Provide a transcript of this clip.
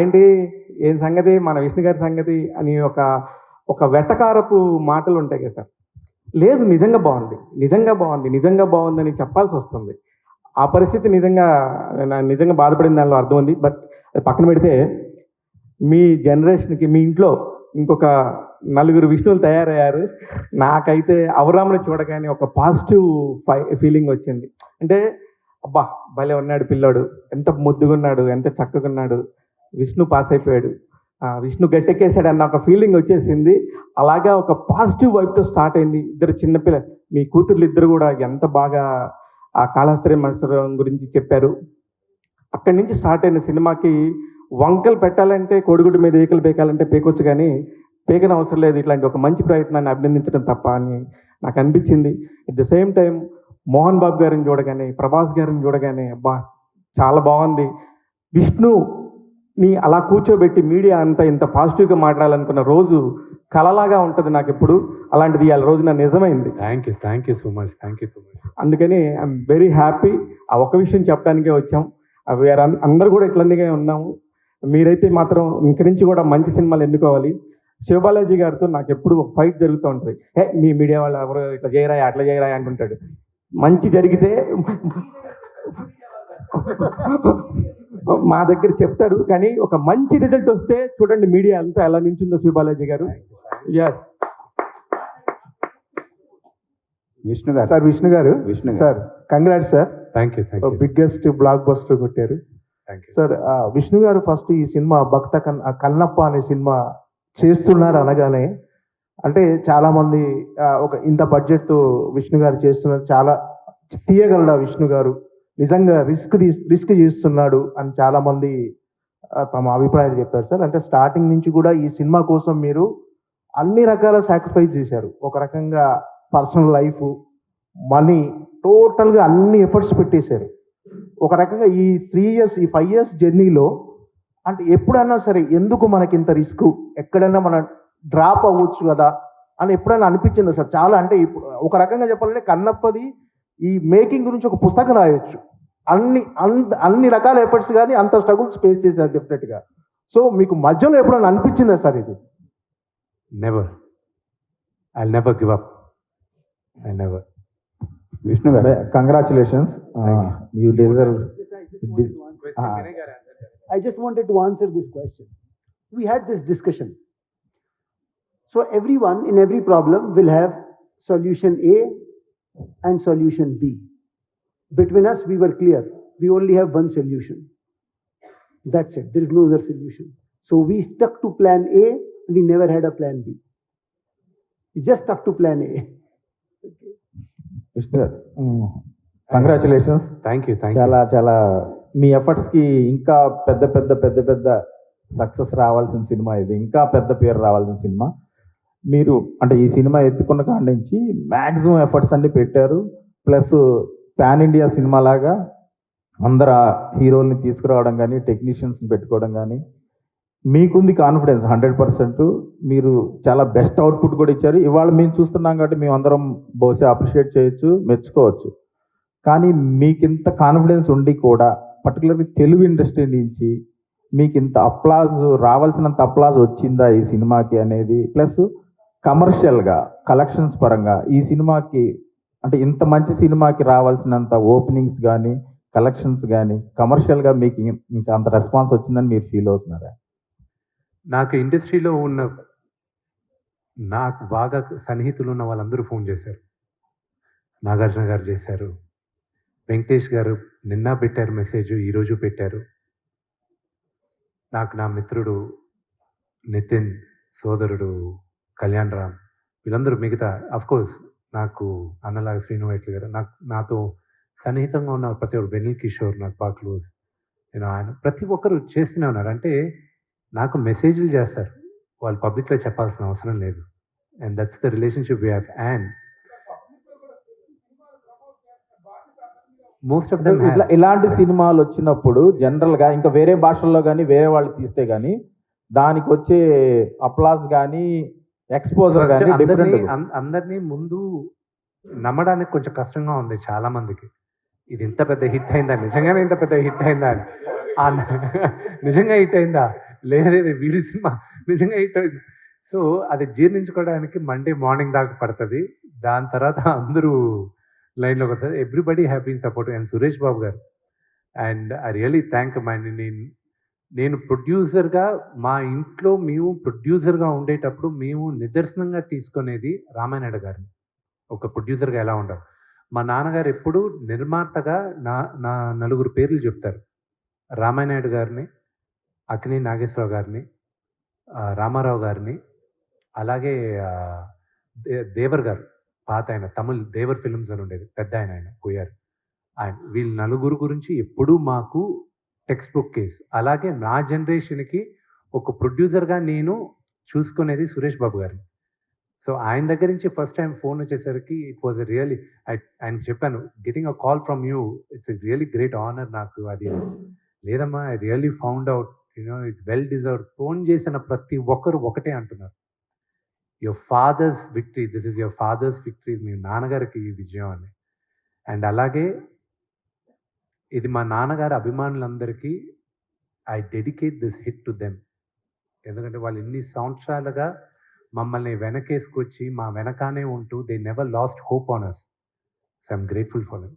ఏంటి? ఏం సంగతి? మన విష్ణు గారి సంగతి అని ఒక ఒక వెటకారపు మాటలు ఉంటాయి కదా సార్. లేదు నిజంగా బాగుంది. నిజంగా బాగుంది. నిజంగా బాగుందని చెప్పాల్సి వస్తుంది. ఆ పరిస్థితి నిజంగా నా నిజంగా బాధపడిన దానిలో అర్థం ఉంది. బట్ అది పక్కన పెడితే మీ జనరేషన్కి మీ ఇంట్లో ఇంకొక నలుగురు విష్ణువులు తయారయ్యారు. నాకైతే అవరామని చూడగానే ఒక పాజిటివ్ ఫీలింగ్ వచ్చింది. అంటే అబ్బా భలే ఉన్నాడు పిల్లోడు. ఎంత ముద్దుగున్నాడు ఎంత చక్కగున్నాడు. విష్ణు పాస్ అయిపోయాడు. ఆ, విష్ణు గట్టెక్కేశాడు అన్న ఒక ఫీలింగ్ వచ్చేసింది. అలాగా ఒక పాజిటివ్ వైపుతో స్టార్ట్ అయింది. ఇద్దరు చిన్నపిల్ల మీ కూతుర్లు ఇద్దరు కూడా ఎంత బాగా ఆ కాళహస్త్రి మత్సరం గురించి చెప్పారు. అక్కడి నుంచి స్టార్ట్ అయిన సినిమాకి వంకలు పెట్టాలంటే కోడిగుడ్డు మీద ఈకలు పేకాలంటే పేకొచ్చు కానీ పేకన అవసరం లేదు. ఇట్లాంటి ఒక మంచి ప్రయత్నాన్ని అభినందించడం తప్ప అని నాకు అనిపించింది. At the same time Mohan Babu garu చూడగానే ప్రభాస్ గారిని చూడగానే అబ్బా చాలా బాగుంది. విష్ణు ని అలా కూర్చోబెట్టి మీడియా అంతా ఇంత పాజిటివ్గా మాట్లాడాలనుకున్న రోజు కలలాగా ఉంటుంది నాకు ఎప్పుడు అలాంటిది ఇవాళ రోజు నా నిజమైంది. Thank you thank you so much thank you so much అందుకని ఐఎమ్ వెరీ హ్యాపీ ఆ ఒక విషయం చెప్పడానికే వచ్చాం. అందరూ కూడా ఇట్లనే ఉన్నాము. మీరైతే మాత్రం ఇంక నుంచి కూడా మంచి సినిమాలు ఎన్నుకోవాలి. శివబాలాజీ గారితో నాకు ఎప్పుడు ఒక ఫైట్ జరుగుతూ ఉంటుంది. హే మీ మీడియా వాళ్ళు ఎవరు ఇట్లా చేయరా అట్లా చేయరా అంటుంటాడు. మంచి జరిగితే మా దగ్గర చెప్తాడు కానీ ఒక మంచి రిజల్ట్ వస్తే చూడండి మీడియా అంతా ఎలా నించుందో శివబాలాజీ గారు. Yes Vishnu garu. Sir Vishnu garu. Vishnu garu. Sir congrats sir. Thank you thank you biggest blockbuster కొట్టారు. థ్యాంక్ యూ సార్ ఆ, విష్ణు గారు ఫస్ట్ ఈ సినిమా భక్త కన్ కన్నప్ప అనే సినిమా చేస్తున్నారు అనగానే అంటే చాలా మంది ఒక ఇంత బడ్జెట్తో విష్ణు గారు చేస్తున్నారు. చాలా తీయగలడా విష్ణు గారు? నిజంగా రిస్క్ రిస్క్ చేస్తున్నాడు అని చాలా మంది తమ అభిప్రాయాలు చెప్పారు సార్. అంటే స్టార్టింగ్ నుంచి కూడా ఈ సినిమా కోసం మీరు అన్ని రకాల సాక్రిఫైస్ చేశారు. ఒక రకంగా పర్సనల్ లైఫ్ మనీ టోటల్గా అన్ని ఎఫర్ట్స్ పెట్టేశారు. ఒక రకంగా ఈ త్రీ ఇయర్స్ ఈ ఫైవ్ ఇయర్స్ జర్నీలో అంటే ఎప్పుడైనా సరే ఎందుకు మనకి ఇంత రిస్క్ ఎక్కడైనా మనం డ్రాప్ అవ్వచ్చు కదా అని ఎప్పుడైనా అనిపించిందా సార్? చాలా అంటే ఇప్పుడు ఒక రకంగా చెప్పాలంటే కన్నప్పది ఈ మేకింగ్ గురించి ఒక పుస్తకం రాయొచ్చు. అన్ని అంత అన్ని రకాల ఎఫర్ట్స్ కానీ అంత స్ట్రగుల్స్ ఫేస్ చేశారు డెఫినెట్గా సో మీకు మధ్యలో ఎప్పుడైనా అనిపించిందా సార్ ఇది? Never I never give up I never Vishnu garu congratulations you deserve I just wanted to answer this question. We had this discussion. So everyone in every problem will have solution A and solution B. Between us, we were clear. We only have one solution. That's it. There is no other solution. So we stuck to plan A. We never had a plan B. We just stuck to plan A. Vishnu గారు congratulations thank you thank you చాలా చాలా మీ efforts కి ఇంకా పెద్ద పెద్ద పెద్ద పెద్ద success రావాల్సిన సినిమా ఇది ఇంకా పెద్ద పేరు రావాల్సిన సినిమా మీరు అంటే ఈ సినిమా ఎత్తుకున్న కాడి నుంచి మ్యాక్సిమం ఎఫర్ట్స్ అన్ని పెట్టారు. ప్లస్ పాన్ ఇండియా సినిమా లాగా అందరు హీరోల్ని తీసుకురావడం కానీ టెక్నీషియన్స్ని పెట్టుకోవడం కానీ మీకుంది కాన్ఫిడెన్స్ హండ్రెడ్ పర్సెంట్. మీరు చాలా బెస్ట్ అవుట్పుట్ కూడా ఇచ్చారు. ఇవాళ మేము చూస్తున్నాం కాబట్టి మేము అందరం బహుశా అప్రిషియేట్ చేయొచ్చు మెచ్చుకోవచ్చు. కానీ మీకు ఇంత కాన్ఫిడెన్స్ ఉండి కూడా పర్టికులర్లీ తెలుగు ఇండస్ట్రీ నుంచి మీకు ఇంత అప్లాజ్ రావాల్సినంత అప్లాజ్ వచ్చిందా ఈ సినిమాకి అనేది? ప్లస్ కమర్షియల్గా కలెక్షన్స్ పరంగా ఈ సినిమాకి అంటే ఇంత మంచి సినిమాకి రావాల్సినంత ఓపెనింగ్స్ కానీ కలెక్షన్స్ కానీ కమర్షియల్గా మీకు ఇంకా అంత రెస్పాన్స్ వచ్చిందని మీరు ఫీల్ అవుతున్నారా? నాకు ఇండస్ట్రీలో ఉన్న నాకు బాగా సన్నిహితులు ఉన్న వాళ్ళందరూ ఫోన్ చేశారు. నాగార్జున గారు చేశారు. వెంకటేష్ గారు నిన్న పెట్టారు మెసేజ్ ఈరోజు పెట్టారు. నాకు నా మిత్రుడు నితిన్ సోదరుడు కళ్యాణ్ రామ్. వీళ్ళందరూ మిగతా కోర్స్ నాకు అన్నలాగా శ్రీను వైట్ల గారు నాకు నాతో సన్నిహితంగా ఉన్న ప్రతి ఒక్కరు వెనిల్ కిషోర్ నాకు బాగా క్లోజ్. నేను ఆయన ప్రతి ఒక్కరు చేస్తూనే ఉన్నారు. అంటే నాకు మెసేజ్లు చేస్తారు. వాళ్ళు పబ్లిక్లో చెప్పాల్సిన అవసరం లేదు. And that's the relationship we have and most of them ఇట్లా ఇలాంటి సినిమాలు వచ్చినప్పుడు జనరల్గా ఇంకా వేరే భాషల్లో కానీ వేరే వాళ్ళు తీస్తే కానీ దానికి వచ్చే అప్లాస్ కానీ ఎక్స్పోజర్ అందరినీ అందరినీ ముందు నమ్మడానికి కొంచెం కష్టంగా ఉంది చాలా మందికి. ఇది ఇంత పెద్ద హిట్ అయిందా? నిజంగానే ఇంత పెద్ద హిట్ అయిందా? అని నిజంగా హిట్ అయిందా? లేదే వీడి సినిమా నిజంగా హిట్ అయింది. సో అది జీర్ణించుకోవడానికి మండే మార్నింగ్ దాకా పడుతుంది. దాని తర్వాత అందరూ లైన్లోకి వస్తారు. Everybody happy support and Suresh Babu garu. And I really thank my నేను నేను ప్రొడ్యూసర్గా మా ఇంట్లో మేము ప్రొడ్యూసర్గా ఉండేటప్పుడు మేము నిదర్శనంగా తీసుకునేది రామానాయుడు గారిని. ఒక ప్రొడ్యూసర్గా ఎలా ఉండవు. మా నాన్నగారు ఎప్పుడు నిర్మాతగా నా నా నలుగురు పేర్లు చెప్తారు. రామానాయుడు గారిని అక్కినే నాగేశ్వరరావు గారిని రామారావు గారిని అలాగే దే- దేవర్ గారు పాత ఆయన తమిళ్ దేవర్ ఫిల్మ్స్ అని ఉండేది పెద్ద ఆయన ఆయన పోయారు ఆయన వీళ్ళ నలుగురు గురించి ఎప్పుడూ మాకు టెక్స్ట్ బుక్ కేస్ అలాగే నా జనరేషన్కి ఒక ప్రొడ్యూసర్గా నేను చూసుకునేది సురేష్ బాబు గారిని. సో ఆయన దగ్గర నుంచి ఫస్ట్ టైం ఫోన్ వచ్చేసరికి ఇట్ వాజ్ రియలీ ఆయన చెప్పాను getting a call from you it's really great honour నాకు అది. లేదమ్మా I really found out you know it's well deserve phone చేసిన ప్రతి ఒక్కరు ఒకటే అంటున్నారు. Your father's victory this is your father's victory మీ నాన్నగారికి ఈ విజయం అని. అండ్ అలాగే ఇది మా నాన్నగారి అభిమానులందరికీ I dedicate this hit to them ఎందుకంటే వాళ్ళు ఇన్ని సంవత్సరాలుగా మమ్మల్ని వెనకేసుకొచ్చి మా వెనకానే ఉంటూ they never lost hope on us so I'm grateful for them